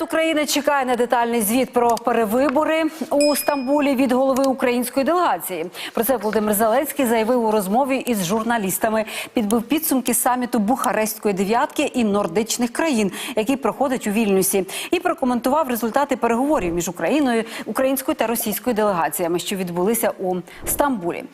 Президент України чекає на детальний звіт про перевибори у Стамбулі від голови української делегації. Про це Володимир Зеленський заявив у розмові із журналістами. Підбив підсумки саміту Бухарестської дев'ятки і нордичних країн, який проходить у Вільнюсі, і прокоментував результати переговорів між Україною, українською та російською делегаціями, що відбулися у Стамбулі.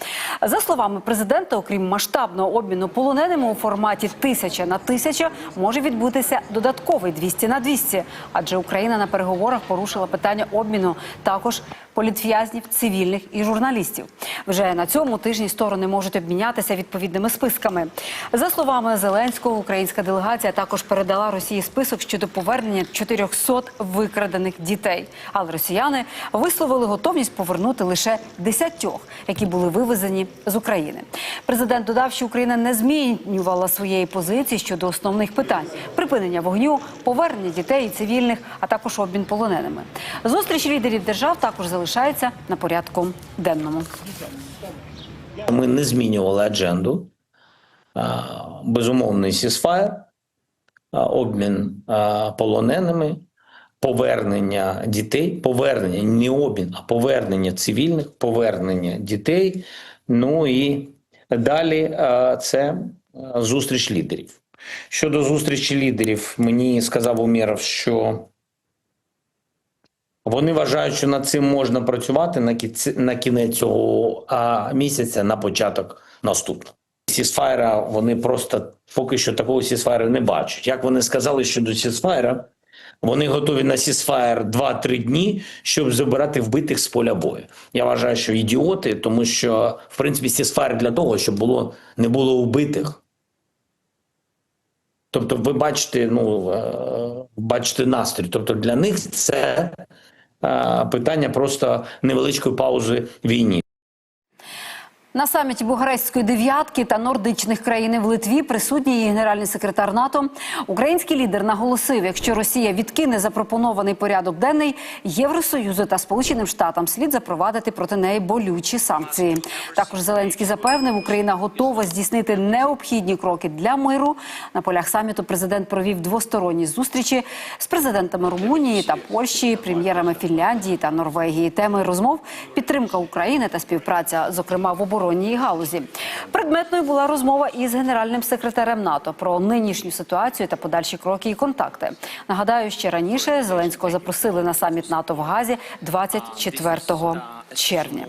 За словами президента, окрім масштабного обміну полоненими у форматі тисяча на тисяча, може відбутися додатковий 200 на 200, адже Україна на переговорах порушила питання обміну. Також політв'язнів, цивільних і журналістів. Вже на цьому тижні сторони можуть обмінятися відповідними списками. За словами Зеленського, українська делегація також передала Росії список щодо повернення 400 викрадених дітей. Але росіяни висловили готовність повернути лише десятьох, які були вивезені з України. Президент додав, що Україна не змінювала своєї позиції щодо основних питань: припинення вогню, повернення дітей і цивільних, а також обмін полоненими. Зустріч лідерів держав також залишається на порядку денному. Ми не змінювали адженду. Безумовний сісфаєр, обмін полоненими, повернення дітей, повернення не обмін, а повернення цивільних, повернення дітей. Ну і далі це зустріч лідерів. Щодо зустрічі лідерів, мені сказав Умєров, що вони вважають, що над цим можна працювати на кінець, на кінець цього місяця, на початок наступного. Сісфайра вони просто поки що такого сісфайра не бачать. Як вони сказали щодо сісфайра, вони готові на сісфайр 2-3 дні, щоб забирати вбитих з поля бою. Я вважаю, що ідіоти, тому що в принципі сісфайр для того, щоб було не було вбитих. Тобто, ви бачите, ну е, бачите настрій. Тобто для них це питання просто невеличкої паузи війні. На саміті Бугарестської дев'ятки та нордичних країн в Литві присутній генеральний секретар НАТО. Український лідер наголосив, якщо Росія відкине запропонований порядок денний, Євросоюзу та Сполученим Штатам слід запровадити проти неї болючі санкції. Також Зеленський запевнив, Україна готова здійснити необхідні кроки для миру. На полях саміту президент провів двосторонні зустрічі з президентами Румунії та Польщі, прем'єрами Фінляндії та Норвегії. Теми розмов підтримка України та співпраця, зокрема в оборонній галузі. Предметною була розмова із генеральним секретарем НАТО про нинішню ситуацію та подальші кроки і контакти. Нагадаю, ще раніше Зеленського запросили на саміт НАТО в Газі 24 червня.